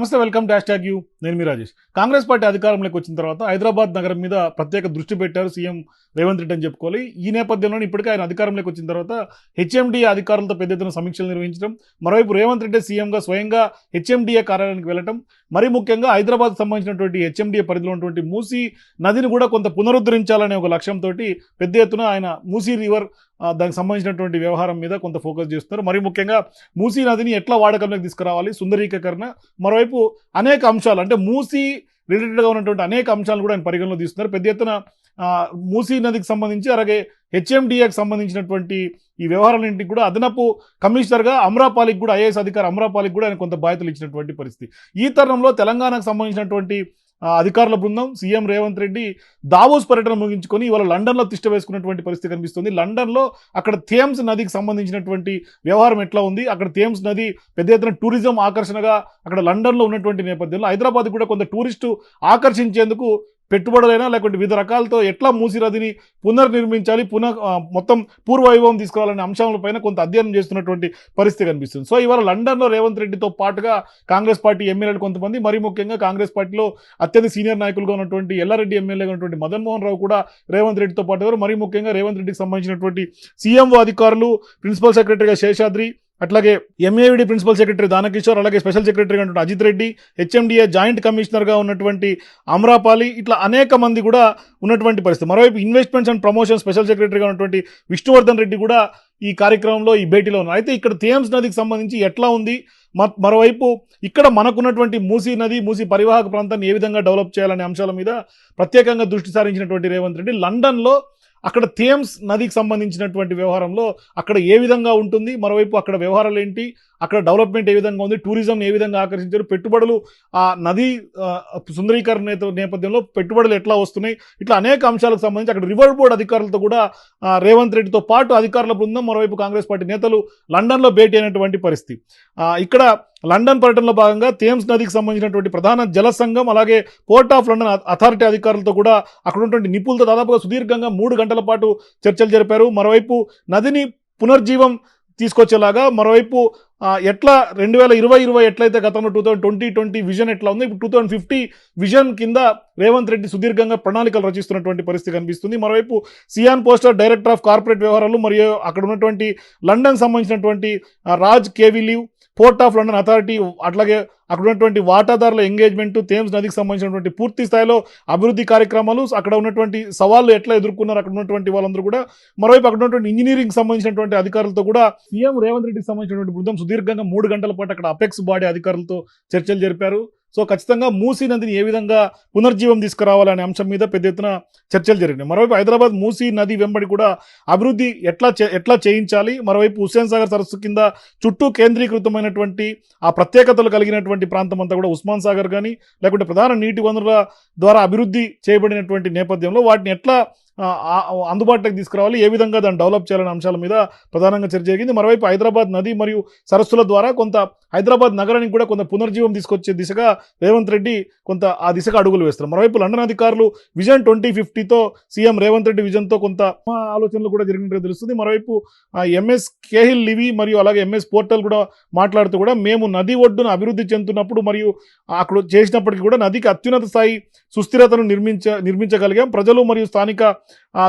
నమస్తే welcome dash tag you. నేను మీ Rajesh. Congress party అధికారంలోకి వచ్చిన తర్వాత హైదరాబాద్ నగరం మీద ప్రత్యేక దృష్టి పెట్టారు సీఎం రేవంత్ రెడ్డి అని చెప్పుకోవాలి. ఈ నేపథ్యంలోనే ఇప్పటికే ఆయన అధికారంలోకి వచ్చిన తర్వాత హెచ్ఎండిఏ అధికారులతో పెద్ద ఎత్తున సమీక్షలు నిర్వహించడం మరోవైపు రేవంత్ రెడ్డి సీఎంగా స్వయంగా హెచ్ఎండిఏ కార్యాలయానికి వెళ్ళడం మరీ ముఖ్యంగా హైదరాబాద్ సంబంధించినటువంటి హెచ్ఎండిఏ పరిధిలో ఉన్నటువంటి మూసీ నదిని కూడా కొంత పునరుద్ధరించాలనే ఒక లక్ష్యంతో పెద్ద ఎత్తున ఆయన మూసీ రివర్ దానికి సంబంధించినటువంటి వ్యవహారం మీద కొంత ఫోకస్ చేస్తున్నారు మరి ముఖ్యంగా మూసీ నదిని ఎట్లా వాడకంలోకి తీసుకురావాలి? సుందరీకరణ. మరోవైపు అనేక అంశాలు అంటే మూసీ రిలేటెడ్గా ఉన్నటువంటి అనేక అంశాలు కూడా ఆయన పరిగణలో తీస్తున్నారు పెద్ద ఎత్తున మూసీ నదికి సంబంధించి అలాగే హెచ్ఎండిఏకి సంబంధించినటువంటి ఈ వ్యవహారాలన్నింటికి కూడా అదనపు కమిషనర్గా అమరాపాలికి కూడా ఐఏఎస్ అధికారి అమరాపాలికి కూడా ఆయన కొంత బాధ్యతలు ఇచ్చినటువంటి పరిస్థితి. ఈ తరుణంలో తెలంగాణకు సంబంధించినటువంటి అధికారుల బృందం సీఎం రేవంత్ రెడ్డి దావోస్ పర్యటన ముగించుకొని ఇవాళ లండన్లో తిష్ట వేసుకున్నటువంటి పరిస్థితి కనిపిస్తుంది. లండన్లో అక్కడ థేమ్స్ నదికి సంబంధించినటువంటి వ్యవహారం ఎట్లా ఉంది? అక్కడ థేమ్స్ నది పెద్ద ఎత్తున టూరిజం ఆకర్షణగా అక్కడ లండన్లో ఉన్నటువంటి నేపథ్యంలో హైదరాబాద్ కూడా కొంత టూరిస్టు ఆకర్షించేందుకు పెట్టుబడులైనా లేకుంటే వివిధ రకాలతో ఎట్లా మూసిరదిని పునర్నిర్మించాలి పునః మొత్తం పూర్వవైభవం తీసుకురావాలనే అంశాలపైన కొంత అధ్యయనం చేస్తున్నటువంటి పరిస్థితి కనిపిస్తుంది సో ఇవాళ లండన్లో రేవంత్ రెడ్డితో పాటుగా కాంగ్రెస్ పార్టీ ఎమ్మెల్యేలు కొంతమంది మరీ ముఖ్యంగా కాంగ్రెస్ పార్టీలో అత్యంత సీనియర్ నాయకులుగా ఉన్నటువంటి ఎల్లారెడ్డి ఎమ్మెల్యేగా ఉన్నటువంటి మదన్మోహన్ రావు కూడా రేవంత్ రెడ్డితో పాటు ఉన్నారు. మరీ ముఖ్యంగా రేవంత్ రెడ్డికి సంబంధించినటువంటి సీఎంఓ అధికారులు ప్రిన్సిపల్ సెక్రటరీగా శేషాద్రి అట్లాగే ఎంఏవిడి ప్రిన్సిపల్ సెక్రటరీ దానకిషోర్ అలాగే స్పెషల్ సెక్రటరీగా ఉన్నటువంటి అజిత్ రెడ్డి హెచ్ఎండిఏ జాయింట్ కమిషనర్గా ఉన్నటువంటి అమరాపాలి ఇట్లా అనేక మంది కూడా ఉన్నటువంటి పరిస్థితి. మరోవైపు ఇన్వెస్ట్మెంట్స్ అండ్ ప్రమోషన్ స్పెషల్ సెక్రటరీగా ఉన్నటువంటి విష్ణువర్ధన్ రెడ్డి కూడా ఈ కార్యక్రమంలో ఈ భేటీలో ఉన్నారు. అయితే ఇక్కడ థేమ్స్ నదికి సంబంధించి ఎట్లా ఉంది? మరోవైపు ఇక్కడ మనకున్నటువంటి మూసీ నది మూసీ పరివాహక ప్రాంతాన్ని ఏ విధంగా డెవలప్ చేయాలనే అంశాల మీద ప్రత్యేకంగా దృష్టి సారించినటువంటి రేవంత్ రెడ్డి లండన్లో అక్కడ థేమ్స్ నదికి సంబంధించినటువంటి వ్యవహారంలో అక్కడ ఏ విధంగా ఉంటుంది మరోవైపు అక్కడ వ్యవహారాలు ఏంటి అక్కడ డెవలప్మెంట్ ఏ విధంగా ఉంది టూరిజం ఏ విధంగా ఆకర్షించారు పెట్టుబడులు ఆ నది సుందరీకరణ నేత- నేపథ్యంలో పెట్టుబడులు ఎట్లా వస్తున్నాయి ఇట్లా అనేక అంశాలకు సంబంధించి అక్కడ రివర్ బోర్డ్ అధికారులతో కూడా రేవంత్ రెడ్డితో పాటు అధికారుల బృందం మరోవైపు కాంగ్రెస్ పార్టీ నేతలు లండన్లో భేటీ అయినటువంటి పరిస్థితి. ఇక్కడ లండన్ పర్యటనలో భాగంగా థేమ్స్ నదికి సంబంధించినటువంటి ప్రధాన జల సంఘం అలాగే పోర్ట్ ఆఫ్ లండన్ అథారిటీ అధికారులతో కూడా అక్కడ ఉన్నటువంటి నిపుణులతో దాదాపుగా సుదీర్ఘంగా మూడు గంటల పాటు చర్చలు జరిపారు. మరోవైపు నదిని పునర్జీవం తీసుకొచ్చేలాగా మరోవైపు ఎట్లా రెండు వేల ఇరవై ఇరవై ఎట్లయితే గతంలో two thousand twenty twenty vision ఎట్లా ఉంది ఇప్పుడు టూ థౌసండ్ ఫిఫ్టీ విజన్ కింద రేవంత్ రెడ్డి సుదీర్ఘంగా ప్రణాళికలు రచిస్తున్నటువంటి పరిస్థితి కనిపిస్తుంది. మరోవైపు cyan poster director of corporate వ్యవహారాలు మరియు అక్కడ ఉన్నటువంటి లండన్ సంబంధించినటువంటి రాజ్ రాజ్ కేవిలీవ్ పోర్ట్ ఆఫ్ లండన్ అథారిటీ అట్లాగే అక్కడ ఉన్నటువంటి వాటాదారుల ఎంగేజ్మెంట్ థేమ్స్ నదికి సంబంధించినటువంటి పూర్తి స్థాయిలో అభివృద్ధి కార్యక్రమాలు అక్కడ ఉన్నటువంటి సవాళ్ళు ఎట్లా ఎదుర్కొన్నారు అక్కడ ఉన్నటువంటి వాళ్ళందరూ కూడా మరోవైపు అక్కడ ఉన్నటువంటి ఇంజనీరింగ్ సంబంధించినటువంటి అధికారులతో కూడా సీఎం రేవంత్ రెడ్డికి సంబంధించినటువంటి బృందం సుదీర్ఘంగా మూడు గంటల పాటు అక్కడ అపెక్స్ బాడీ అధికారులతో చర్చలు జరిపారు. సో ఖచ్చితంగా మూసీ నదిని ఏ విధంగా పునర్జీవం తీసుకురావాలనే అంశం మీద పెద్ద ఎత్తున చర్చలు జరిగినాయి. మరోవైపు హైదరాబాద్ మూసీ నది వెంబడి కూడా అభివృద్ధి ఎట్లా చే- ఎట్లా చేయించాలి? మరోవైపు హుస్సేన్ సాగర్ సరస్సు కింద చుట్టూ కేంద్రీకృతమైనటువంటి ఆ ప్రత్యేకతలు కలిగినటువంటి ప్రాంతం అంతా కూడా ఉస్మాన్ సాగర్ కానీ లేకుంటే ప్రధాన నీటి వనరుల ద్వారా అభివృద్ధి చేయబడినటువంటి నేపథ్యంలో వాటిని ఎట్లా అందుబాటులోకి తీసుకురావాలి. ఏ విధంగా దాన్ని డెవలప్ చేయాలనే అంశాల మీద ప్రధానంగా చర్చ జరిగింది. మరోవైపు హైదరాబాద్ నది మరియు సరస్సుల ద్వారా కొంత హైదరాబాద్ నగరానికి కూడా కొంత పునర్జీవం తీసుకొచ్చే దిశగా రేవంత్ రెడ్డి కొంత ఆ దిశగా అడుగులు వేస్తారు మరోవైపు లండన్ అధికారులు విజన్ ట్వంటీ ఫిఫ్టీతో సీఎం రేవంత్ రెడ్డి విజన్తో కొంత ఆలోచనలు కూడా జరిగినట్టు తెలుస్తుంది. మరోవైపు ఎంఎస్ కేహిల్ లివి మరియు అలాగే ఎంఎస్ పోర్టల్ కూడా మాట్లాడుతూ కూడా మేము నది ఒడ్డున అభివృద్ధి చెందుతున్నప్పుడు మరియు అక్కడ చేసినప్పటికీ కూడా నదికి అత్యున్నత స్థాయి సుస్థిరతను నిర్మించ నిర్మించగలిగాం. ప్రజలు మరియు స్థానిక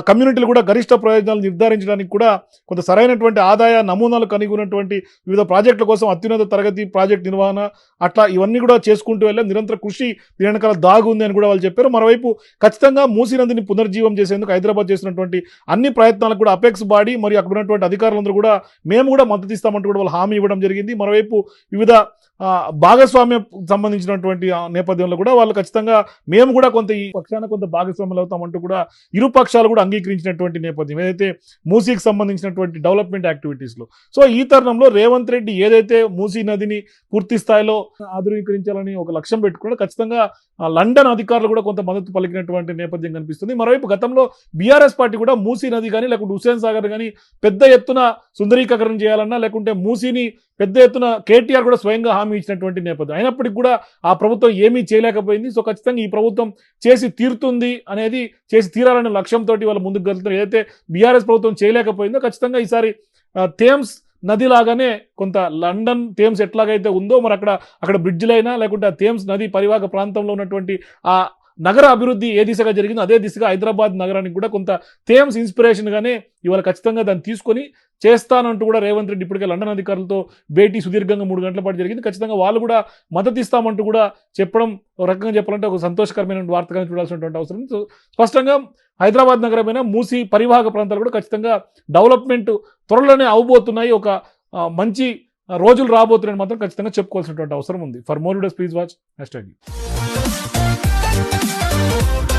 కమ్యూనిటీలు కూడా గరిష్ట ప్రయోజనాలు నిర్ధారించడానికి కూడా కొంత సరైనటువంటి ఆదాయ నమూనాలు కలిగి ఉన్నటువంటి వివిధ ప్రాజెక్టుల కోసం అత్యున్నత తరగతి ప్రాజెక్ట్ నిర్వహణ అట్లా ఇవన్నీ కూడా చేసుకుంటూ వెళ్ళే నిరంతర కృషి దీని వెనకాల దాగు ఉంది అని కూడా వాళ్ళు చెప్పారు. మరోవైపు ఖచ్చితంగా మూసినదిని పునర్జీవం చేసేందుకు హైదరాబాద్ చేసినటువంటి అన్ని ప్రయత్నాలకు కూడా అపెక్స్ బాడీ మరియు అక్కడ ఉన్నటువంటి అధికారులందరూ కూడా మేము కూడా మద్దతు ఇస్తామంటూ కూడా వాళ్ళు హామీ ఇవ్వడం జరిగింది. మరోవైపు వివిధ భాగస్వామ్యం సంబంధించినటువంటి నేపథ్యంలో కూడా వాళ్ళు ఖచ్చితంగా మేము కూడా కొంత ఈ పక్షాన కొంత భాగస్వాములు అవుతామంటూ కూడా ఇరు పక్షాలు కూడా అంగీకరించినటువంటి నేపథ్యం. ఏదైతే మూసీకి సంబంధించినటువంటి డెవలప్మెంట్ యాక్టివిటీస్లో సో ఈ తరుణంలో రేవంత్ రెడ్డి ఏదైతే మూసీ నదిని పూర్తి స్థాయిలో ఆధునీకరించాలని ఒక లక్ష్యం పెట్టుకున్నాడో ఖచ్చితంగా లండన్ అధికారులు కూడా కొంత మద్దతు పలికినటువంటి నేపథ్యం కనిపిస్తుంది. మరోవైపు గతంలో బీఆర్ఎస్ పార్టీ కూడా మూసీ నది కానీ లేకుంటే హుస్సేన్ సాగర్ కానీ పెద్ద ఎత్తున సుందరీకరణ చేయాలన్నా లేకుంటే మూసీని పెద్ద ఎత్తున కేటీఆర్ కూడా స్వయంగా హామీ ఇచ్చినటువంటి నేపథ్యం. అయినప్పటికీ కూడా ఆ ప్రభుత్వం ఏమీ చేయలేకపోయింది. సో ఖచ్చితంగా ఈ ప్రభుత్వం చేసి తీరుతుంది అనేది చేసి తీరాలనే లక్ష్యంతో వాళ్ళు ముందుకు వెళ్తున్నారు. ఏదైతే బీఆర్ఎస్ ప్రభుత్వం చేయలేకపోయిందో ఖచ్చితంగా ఈసారి థేమ్స్ నది లాగానే కొంత లండన్ థేమ్స్ ఎట్లాగైతే ఉందో మరి అక్కడ అక్కడ బ్రిడ్జ్లైనా లేకుంటే ఆ థేమ్స్ నది పరివాహక ప్రాంతంలో ఉన్నటువంటి ఆ నగర అభివృద్ధి ఏ దిశగా జరిగిందో అదే దిశగా హైదరాబాద్ నగరానికి కూడా కొంత థేమ్స్ ఇన్స్పిరేషన్గానే ఇవాళ ఖచ్చితంగా దాన్ని తీసుకొని చేస్తానంటూ కూడా రేవంత్ రెడ్డి ఇప్పటికే లండన్ అధికారులతో భేటీ సుదీర్ఘంగా మూడు గంటల పాటు జరిగింది. ఖచ్చితంగా వాళ్ళు కూడా మద్దతు ఇస్తామంటూ కూడా చెప్పడం ఒక రకంగా చెప్పాలంటే ఒక సంతోషకరమైన వార్తగా చూడాల్సినటువంటి అవసరం సో స్పష్టంగా హైదరాబాద్ నగరమైన మూసి పరివాహక ప్రాంతాలు కూడా ఖచ్చితంగా డెవలప్మెంట్ త్వరలోనే అవబోతున్నాయి. ఒక మంచి రోజులు రాబోతున్నాయని మాత్రం ఖచ్చితంగా చెప్పుకోవాల్సినటువంటి అవసరం ఉంది. For more videos please watch hashtag